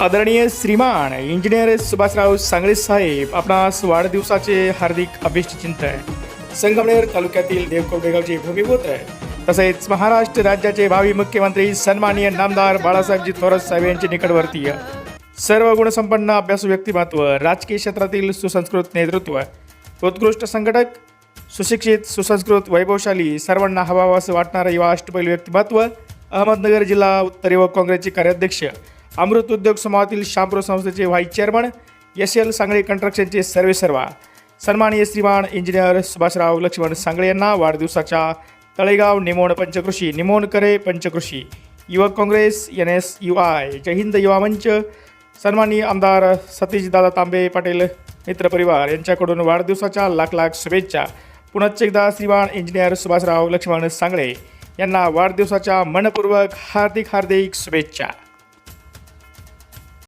आदरणीय श्रीमान इंजिनियर सुभाषराव सांगळे साहेब आपणास वाढदिवसाचे हार्दिक अभिष्टचिंतन संगमनेर तालुक्यातील देवकोटेगावचे भूमिपुत्र तसेच महाराष्ट्र राज्याचे भावी मुख्यमंत्री सन्माननीय नामदार बाळासाहेबजी थोरात साहेब यांचे निकटवर्तीय. सर्व गुणसंपन्न अभ्यासू व्यक्तिमत्व राजकीय क्षेत्रातील सुसंस्कृत नेतृत्व उत्कृष्ट संघटक सुशिक्षित सुसंस्कृत वैभवशाली सर्वांना हवावा असं वाटणारं युवा अष्टपैलू व्यक्तिमत्व अहमदनगर जिल्हा उत्तर युवक काँग्रेसचे कार्याध्यक्ष अमृत उद्योग समूहातील शामप्रो संस्थेचे vice chairman S L Sangle कंस्ट्रक्शनचे सर्वेसर्वा सन्माननीय श्रीमान इंजिनियर सुभाषराव लक्ष्मण सांगळे यांना वाढदिवसाच्या तळेगाव निमोण पंचकृषी निमोणकरे पंचकृषी. युवक Congress N S U I. Jai Hind Yuva Manch. सन्माननीय आमदार सतीशदादा तांबे पाटील मित्रपरिवार यांच्याकडून वाढदिवसाच्या लाख लाख शुभेच्छा. पुनश्च एकदा श्रीमान इंजिनियर सुभाषराव लक्ष्मण सांगळे यांना वाढदिवसाच्या मनपूर्वक हार्दिक हार्दिक शुभेच्छा.